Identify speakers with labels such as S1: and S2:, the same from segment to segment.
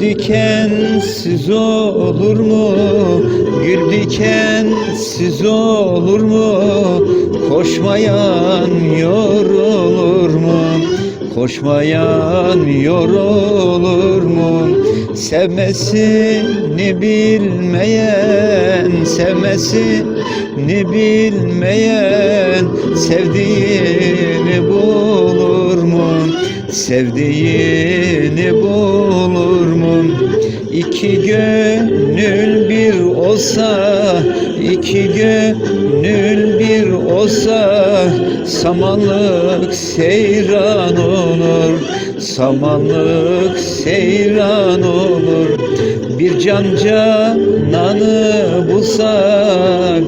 S1: dikensiz olur mu? Gül dikensiz olur mu? Koşmayan yorulur mu? Koşmayan yorulur mu? Sevmesini bilmeyen, sevmesini bilmeyen sevdiğini bulur mu? Sevdiğini bulur mu? İki gönül bir olsa, iki gönül bir olsa Samanlık seyran olur, samanlık seyran olur. Bir can cananı bulsa,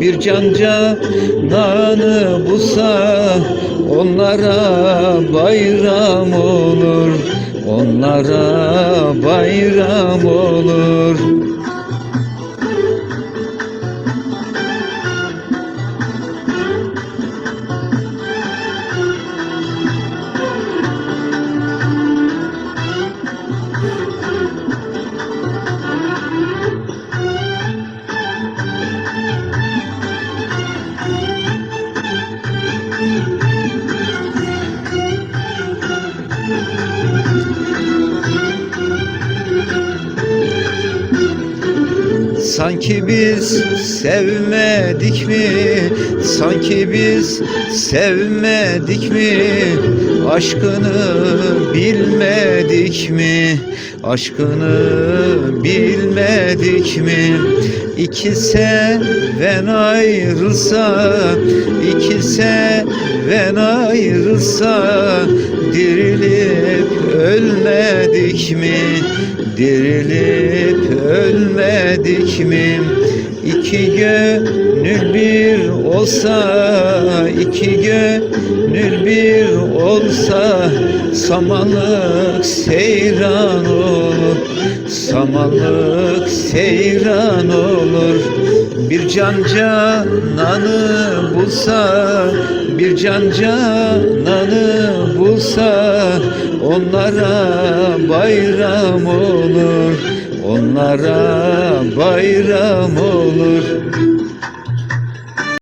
S1: bir can cananı bulsa Onlara bayram olur, onlara bayram olur Sanki biz sevmedik mi? Sanki biz sevmedik mi? Aşkını bilmedik mi? Aşkını bilmedik mi? İki seven ayrılsa, iki seven ayrılsa Dirilip ölmedik mi? Dirilip ölmedik mi? İki gönül bir olsa, iki gönül bir olsa Samanlık seyran olur, samanlık seyran olur Bir can cananı bulsa, bir can cananı bulsa Onlara bayram olur, onlara bayram olur